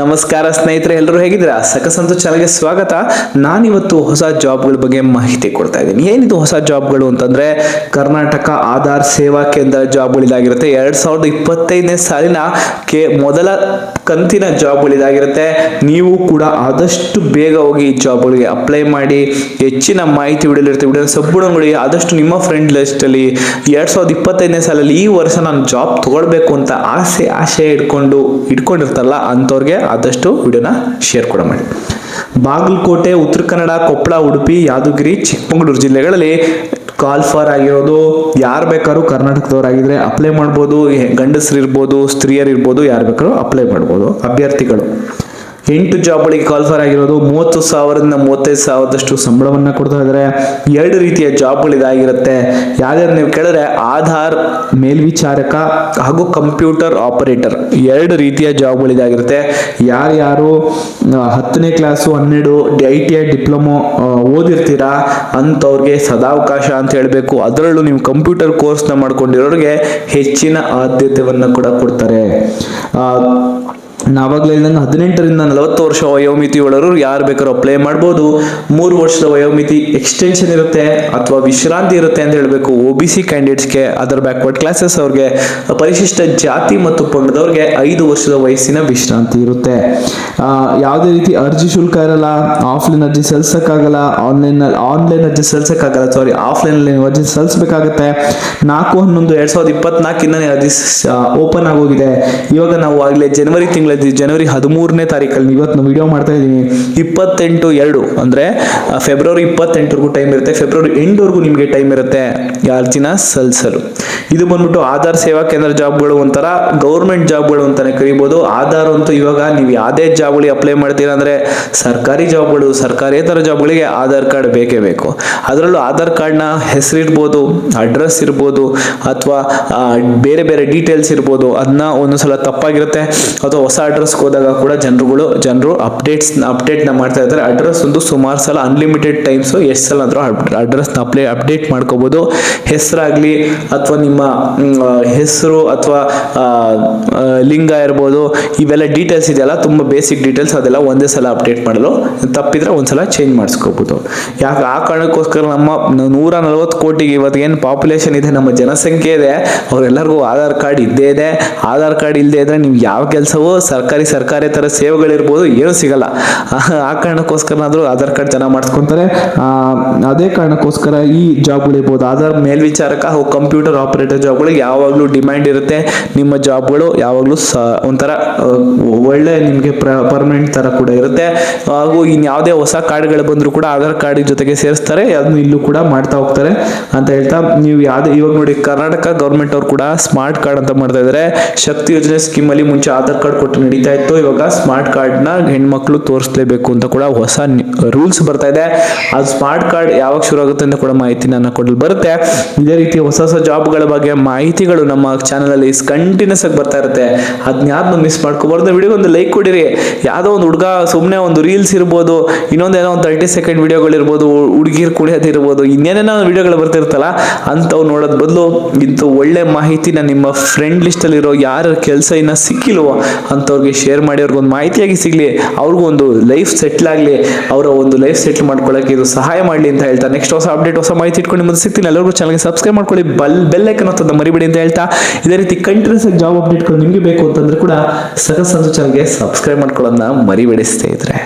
ನಮಸ್ಕಾರ ಸ್ನೇಹಿತರೆ, ಎಲ್ಲರೂ ಹೇಗಿದ್ದೀರಾ? ಸಕಸಂತು ಚಾನಲ್ಗೆ ಸ್ವಾಗತ. ನಾನಿವತ್ತು ಹೊಸ ಜಾಬ್ಗಳ ಬಗ್ಗೆ ಮಾಹಿತಿ ಕೊಡ್ತಾ ಇದ್ದೀನಿ. ಏನಿದು ಹೊಸ ಜಾಬ್ಗಳು ಅಂತಂದ್ರೆ, ಕರ್ನಾಟಕ ಆಧಾರ್ ಸೇವಾ ಕೇಂದ್ರ ಜಾಬ್ಗಳು ಇದಾಗಿರುತ್ತೆ ಎರಡ್ ಸಾವಿರದ ಇಪ್ಪತ್ತೈದನೇ ಸಾಲಿನ ಕೆ, ಮೊದಲ ಕಂತಿನ ಜಾಬ್ಗಳು ಇದಾಗಿರುತ್ತೆ ನೀವು ಕೂಡ ಆದಷ್ಟು ಬೇಗ ಹೋಗಿ ಈ ಜಾಬ್ಗಳಿಗೆ ಅಪ್ಲೈ ಮಾಡಿ, ಹೆಚ್ಚಿನ ಮಾಹಿತಿ ವಿಡಿಯೋಲಿರುತ್ತೆ ವಿಡಿಯೋ ಸಬ್ಬುಣಗಳು ಆದಷ್ಟು ನಿಮ್ಮ ಫ್ರೆಂಡ್ ಲಿಸ್ಟಲ್ಲಿ ಎರಡ್ ಸಾವಿರದ ಇಪ್ಪತ್ತೈದನೇ ಸಾಲಲ್ಲಿ ಈ ವರ್ಷ ನಾನು ಜಾಬ್ ತಗೊಳ್ಬೇಕು ಅಂತ ಆಸೆ ಆಸೆ ಇಟ್ಕೊಂಡು ಇಟ್ಕೊಂಡಿರ್ತಲ್ಲ ಅಂಥವ್ರಿಗೆ ಆದಷ್ಟು ವಿಡಿಯೋನ ಶೇರ್ ಕೂಡ ಮಾಡಿ. ಬಾಗಲಕೋಟೆ, ಉತ್ತರ ಕನ್ನಡ, ಕೊಪ್ಪಳ, ಉಡುಪಿ, ಯಾದಗಿರಿ, ಚಿಕ್ಕಮಗಳೂರು ಜಿಲ್ಲೆಗಳಲ್ಲಿ ಕಾಲ್ ಫಾರ್ ಆಗಿರೋದು ಯಾರು ಬೇಕಾದ್ರೂ ಕರ್ನಾಟಕದವರಾಗಿದ್ರೆ ಅಪ್ಲೈ ಮಾಡ್ಬೋದು ಗಂಡಸರಿರ್ಬೋದು ಸ್ತ್ರೀಯರಿರ್ಬೋದು, ಯಾರು ಬೇಕಾದ್ರೂ ಅಪ್ಲೈ ಮಾಡ್ಬೋದು. ಅಭ್ಯರ್ಥಿಗಳು. ಎಂಟು ಜಾಬ್ಗಳಿಗೆ ಕ್ವಾಲಿಫೈ ಆಗಿರೋದು ಮೂವತ್ತು ಸಾವಿರದಿಂದ ಮೂವತ್ತೈದು ಸಾವಿರದಷ್ಟು ಸಂಬಳವನ್ನು ಕೊಡ್ತಾ ಇದ್ದಾರೆ ಎರಡು ರೀತಿಯ ಜಾಬ್ಗಳು ಇದಾಗಿರುತ್ತೆ ಯಾವ್ದಾದ್ರು ನೀವು ಕೇಳಿದ್ರೆ ಆಧಾರ್, ಮೇಲ್ವಿಚಾರಕ ಹಾಗೂ ಕಂಪ್ಯೂಟರ್ ಆಪರೇಟರ್. ಎರಡು ರೀತಿಯ ಜಾಬ್ಗಳು ಇದಾಗಿರುತ್ತೆ ಯಾರ್ಯಾರು ಹತ್ತನೇ ಕ್ಲಾಸು, ಹನ್ನೆರಡು, ಐ ಟಿ ಐ, ಡಿಪ್ಲೊಮೊ ಓದಿರ್ತೀರಾ, ಅಂಥವ್ರಿಗೆ ಸದಾವಕಾಶ ಅಂತ ಹೇಳಬೇಕು. ಅದರಲ್ಲೂ ನೀವು ಕಂಪ್ಯೂಟರ್ ಕೋರ್ಸ್ನ ಮಾಡ್ಕೊಂಡಿರೋರಿಗೆ ಹೆಚ್ಚಿನ ಆದ್ಯತೆಯನ್ನು ಕೂಡ ಕೊಡ್ತಾರೆ. ನಾವಾಗಲೇ ನನ್ನ ಹದಿನೆಂಟರಿಂದ ನಲವತ್ತು ವರ್ಷ ವಯೋಮಿತಿ ಒಳರು ಯಾರು ಬೇಕಾದ್ರೂ ಅಪ್ಲೈ ಮಾಡ್ಬೋದು. ಮೂರು ವರ್ಷದ ವಯೋಮಿತಿ ಎಕ್ಸ್ಟೆನ್ಷನ್ ಇರುತ್ತೆ ಅಥವಾ ವಿಶ್ರಾಂತಿ ಇರುತ್ತೆ ಅಂತ ಹೇಳಬೇಕು. ಒ ಬಿ ಸಿ ಕ್ಯಾಂಡಿಡೇಟ್ಸ್ಗೆ ಅದರ್ ಬ್ಯಾಕ್ವರ್ಡ್ ಕ್ಲಾಸಸ್ ಅವ್ರಿಗೆ, ಪರಿಶಿಷ್ಟ ಜಾತಿ ಮತ್ತು ಪಂಗಡದವ್ರಿಗೆ ಐದು ವರ್ಷದ ವಯಸ್ಸಿನ ವಿಶ್ರಾಂತಿ ಇರುತ್ತೆ. ಯಾವುದೇ ರೀತಿ ಅರ್ಜಿ ಶುಲ್ಕ ಇರಲ್ಲ ಆಫ್ಲೈನ್ ಅರ್ಜಿ ಸಲ್ಲಿಸೋಕ್ಕಾಗಲ್ಲ ಆನ್ಲೈನಲ್ಲಿ ಆನ್ಲೈನ್ ಅರ್ಜಿ ಸಲ್ಲಿಸೋಕ್ಕಾಗಲ್ಲ ಸಾರಿ ಆಫ್ಲೈನ್ ಅರ್ಜಿ ಸಲ್ಲಿಸಬೇಕಾಗುತ್ತೆ ನಾಲ್ಕು ಹನ್ನೊಂದು ಎರಡು ಸಾವಿರದ ಇಪ್ಪತ್ನಾಲ್ಕಿಂದನೇ ಅರ್ಜಿ ಓಪನ್ ಆಗೋಗಿದೆ. ಇವಾಗ ನಾವು ಆಗಲೇ ಜನವರಿ ಜನವರಿ ಹದಿಮೂರನೇ ತಾರೀಕಲ್ಲಿ ಇವತ್ತು ನಾವು ವಿಡಿಯೋ ಮಾಡ್ತಾ ಇದ್ದೀನಿ. ಇಪ್ಪತ್ತೆಂಟು ಎರಡು, ಅಂದ್ರೆ ಫೆಬ್ರವರಿ ಇಪ್ಪತ್ತೆಂಟರಿಗೂ ಟೈಮ್ ಇರುತ್ತೆ. ಫೆಬ್ರವರಿ ಎಂಟವರೆಗೂ ನಿಮಗೆ ಟೈಮ್ ಇರುತ್ತೆ. ಅರ್ಜಿನ ಸಲ್ಲಿಸಲು ಇದು ಬಂದ್ಬಿಟ್ಟು ಆಧಾರ್ ಸೇವಾ ಕೇಂದ್ರ ಜಾಬ್ಗಳು ಒಂಥರ, ಗೌರ್ಮೆಂಟ್ ಜಾಬ್ಗಳು ಅಂತಾನೆ ಕರಿಬೋದು. ಆಧಾರ್ ಅಂತೂ ಇವಾಗ ನೀವು ಯಾವುದೇ ಜಾಬ್ಗಳಿಗೆ ಅಪ್ಲೈ ಮಾಡ್ತೀರಾ ಅಂದ್ರೆ, ಸರ್ಕಾರಿ ಜಾಬ್ಗಳು, ಸರ್ಕಾರೇತರ ಜಾಬ್ಗಳಿಗೆ ಆಧಾರ್ ಕಾರ್ಡ್ ಬೇಕೇ ಬೇಕು. ಅದರಲ್ಲೂ ಆಧಾರ್ ಕಾರ್ಡ್ನ ಹೆಸರಿರ್ಬೋದು ಅಡ್ರೆಸ್ ಇರ್ಬೋದು, ಅಥವಾ ಬೇರೆ ಬೇರೆ ಡೀಟೇಲ್ಸ್ ಇರ್ಬೋದು. ಅದನ್ನ ಒಂದೊಂದ್ಸಲ ತಪ್ಪಾಗಿರುತ್ತೆ. ಅಥವಾ ಹೊಸ ಅಡ್ರೆಸ್ಗೆ ಹೋದಾಗ ಕೂಡ ಜನರುಗಳು, ಜನರು ಅಪ್ಡೇಟ್ಸ್ ಅಪ್ಡೇಟ್ನ ಮಾಡ್ತಾ ಇರ್ತಾರೆ. ಅಡ್ರೆಸ್ ಒಂದು ಸುಮಾರು ಸಲ ಅನ್ಲಿಮಿಟೆಡ್ ಟೈಮ್ಸ್ ಎಷ್ಟು ಸಲ ಅಂದ್ರೂ ಅಡ್ರೆಸ್ನ ಅಪ್ಲೇ ಅಪ್ಡೇಟ್ ಮಾಡ್ಕೋಬೋದು. ಹೆಸರಾಗಲಿ ಅಥವಾ ನಿಮ್ಮ ಹೆಸರು ಅಥವಾ ಲಿಂಗ ಇರ್ಬೋದು, ಇವೆಲ್ಲ ಡೀಟೇಲ್ಸ್ ಇದೆಯಲ್ಲ, ತುಂಬ ಬೇಸಿಕ್ ಡೀಟೇಲ್ಸ್ ಅದೆಲ್ಲ ಒಂದೇ ಸಲ ಅಪ್ಡೇಟ್ ಮಾಡಲು ತಪ್ಪಿದ್ರೆ ಒಂದ್ಸಲ ಚೇಂಜ್ ಮಾಡಿಸ್ಕೋಬಹುದು ಯಾಕೆ, ಆ ಕಾರಣಕ್ಕೋಸ್ಕರ ನಮ್ಮ ನೂರ ನಲವತ್ತು ಕೋಟಿಗೆ ಏನು ಪಾಪ್ಯುಲೇಷನ್ ಇದೆ, ನಮ್ಮ ಜನಸಂಖ್ಯೆ ಇದೆ, ಅವರೆಲ್ಲರಿಗೂ ಆಧಾರ್ ಕಾರ್ಡ್ ಇದ್ದೇ ಇದೆ. ಆಧಾರ್ ಕಾರ್ಡ್ ಇಲ್ಲದೆ ಇದ್ರೆ ನೀವು ಯಾವ ಕೆಲಸವೂ ಸರ್ಕಾರಿ ಸರ್ಕಾರೇತರ ಸೇವೆಗಳಿರ್ಬೋದು ಏನೂ ಸಿಗಲ್ಲ. ಆ- ಕಾರಣಕ್ಕೋಸ್ಕರ ಆದರೂ ಆಧಾರ್ ಕಾರ್ಡ್ ಚೆನ್ನಾಗಿ ಮಾಡಿಸ್ಕೊಂತಾರೆ. ಅದೇ ಕಾರಣಕ್ಕೋಸ್ಕರ ಈ ಜಾಬ್ಗಳಿರ್ಬೋದು. ಆಧಾರ್ ಮೇಲ್ವಿಚಾರಕ ಹಾಗೂ ಕಂಪ್ಯೂಟರ್ ಆಪರೇಟರ್ ಜಾಬ್ಗಳಿಗೆ ಯಾವಾಗಲೂ ಡಿಮ್ಯಾಂಡ್ ಇರುತ್ತೆ. ನಿಮ್ಮ ಜಾಬ್ಗಳು ಯಾವಾಗಲೂ ಸ, ಒಂಥರ ಒಳ್ಳೆ ನಿಮಗೆ ಪರ್ಮನೆಂಟ್ ತರ ಕೂಡ ಇರುತ್ತೆ. ಹಾಗೂ ಇನ್ ಯಾವುದೇ ಹೊಸ ಕಾರ್ಡ್ಗಳು ಬಂದರೂ ಕೂಡ ಆಧಾರ್ ಕಾರ್ಡ್ ಜೊತೆಗೆ ಸೇರಿಸ್ತಾರೆ. ಅದನ್ನು ಇಲ್ಲೂ ಕೂಡ ಮಾಡ್ತಾ ಹೋಗ್ತಾರೆ ಅಂತ ಹೇಳ್ತಾ ನೀವು ಯಾವ್ದು, ಇವಾಗ ನೋಡಿ ಕರ್ನಾಟಕ ಗೌರ್ಮೆಂಟ್ ಅವ್ರು ಕೂಡ ಸ್ಮಾರ್ಟ್ ಕಾರ್ಡ್ ಅಂತ ಮಾಡ್ತಾ ಇದ್ದಾರೆ ಶಕ್ತಿ ಯೋಜನೆ ಸ್ಕೀಮ್ ಅಲ್ಲಿ ಮುಂಚೆ ಆಧಾರ್ ಕಾರ್ಡ್ ಕೊಟ್ಟು ನಡೀತಾ ಇತ್ತು. ಇವಾಗ ಸ್ಮಾರ್ಟ್ ಕಾರ್ಡ್ನ ಹೆಣ್ಮಕ್ಳು ತೋರಿಸಲೇಬೇಕು ಅಂತ ಕೂಡ ಹೊಸ ರೂಲ್ಸ್ ಬರ್ತಾ ಇದೆ. ಅದು ಸ್ಮಾರ್ಟ್ ಕಾರ್ಡ್ ಯಾವಾಗ ಶುರು ಆಗುತ್ತೆ ಅಂತ ಕೂಡ ಮಾಹಿತಿ ನನ್ನ ಕೊಡಲು ಬರುತ್ತೆ. ಇದೇ ರೀತಿ ಹೊಸ ಹೊಸ ಜಾಬ್ಗಳ ಬಗ್ಗೆ ಮಾಹಿತಿಗಳು ನಮ್ಮ ಚಾನಲಲ್ಲಿ ಕಂಟಿನ್ಯೂಸ್ ಆಗಿ ಬರ್ತಾ ಇರುತ್ತೆ. ಅದನ್ನ ಯಾರನ್ನು ಮಿಸ್ ಮಾಡ್ಕೋಬಾರ್ದು. ವಿಡಿಯೋ ಒಂದು ಲೈಕ್ ಕೊಡಿರಿ. ಯಾವುದೋ ಒಂದು ಹುಡುಗ ಸುಮ್ಮನೆ ಒಂದು ರೀಲ್ಸ್ ಇರ್ಬೋದು ಇನ್ನೊಂದೇನೋ ಒಂದು ತರ್ಟಿ ಸೆಕೆಂಡ್ ವಿಡಿಯೋಗಳು ಇರ್ಬೋದು, ಹುಡುಗಿರ್ ಕುಡಿಯೋದಿರ್ಬೋದು ಇನ್ನೇನೇನೋ ವಿಡಿಯೋಗಳು ಬರ್ತಿರ್ತಲ್ಲ, ಅಂಥವು ನೋಡೋದ್ ಬದಲು ಇಂಥ ಒಳ್ಳೆ ಮಾಹಿತಿನ ನಿಮ್ಮ ಫ್ರೆಂಡ್ ಲಿಸ್ಟಲ್ಲಿರೋ ಯಾರ ಕೆಲಸ ಇನ್ನ ಸಿಕ್ಕಿಲ್ವೋ ಅಂಥವ್ರಿಗೆ ಶೇರ್ ಮಾಡಿ ಅವ್ರಿಗೊಂದು ಮಾಹಿತಿಯಾಗಿ ಸಿಗಲಿ, ಅವ್ರಿಗೂ ಒಂದು ಲೈಫ್ ಸೆಟ್ಲ್ ಆಗಲಿ, ಅವರ ಒಂದು ಲೈಫ್ ಸೆಟ್ಲ್ ಮಾಡ್ಕೊಳ್ಳೋಕೆ ಇದು ಸಹಾಯ ಮಾಡಲಿ ಅಂತ ಹೇಳ್ತಾ ನೆಕ್ಸ್ಟ್ ಹೊಸ ಅಪ್ಡೇಟ್ ಹೊಸ ಮಾಹಿತಿ ಇಟ್ಕೊಂಡು ಮುಂದೆ ಸಿಗ್ತೀನಿ. ಎಲ್ಲರಿಗೂ ಚೆನ್ನಾಗಿ ಸಬ್ಸ್ಕ್ರೈಬ್ ಮಾಡ್ಕೊಳ್ಳಿ ಬಲ್ ಬೆಲ್ ಐಕನ್ ಅಂತ ಮರಿಬೇಡಿ ಅಂತ ಹೇಳ್ತಾ, ಇದೇ ರೀತಿ ಕಂಟಿನ್ಯೂಸ್ ಆಗಿ ಜಾಬ್ ಅಪ್ಡೇಟ್ಗಳು ನಿಮಗೆ ಬೇಕು ಅಂತಂದ್ರೆ ಕೂಡ ಸಕಸ್ ಅಂತ ಚಾನಲ್ಗೆ ಸಬ್ಸ್ಕ್ರೈಬ್ ಮಾಡ್ಕೊಳ್ಳೋದನ್ನ ಮರಿಬೇಡಿ ಸ್ನೇಹಿತರೆ.